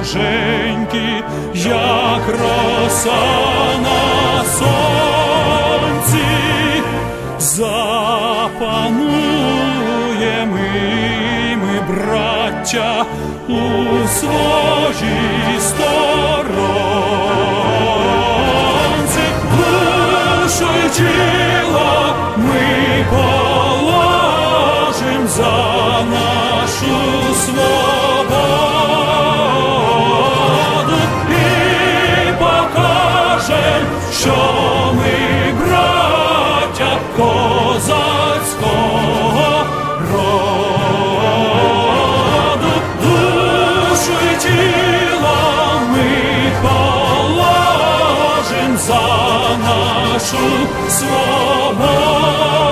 вороженьки, як роса на сонці, запануємо і ми, браття, у своїй сторонці, душу що ми браття козацького роду, душу і тіло ми положим за нашу свободу.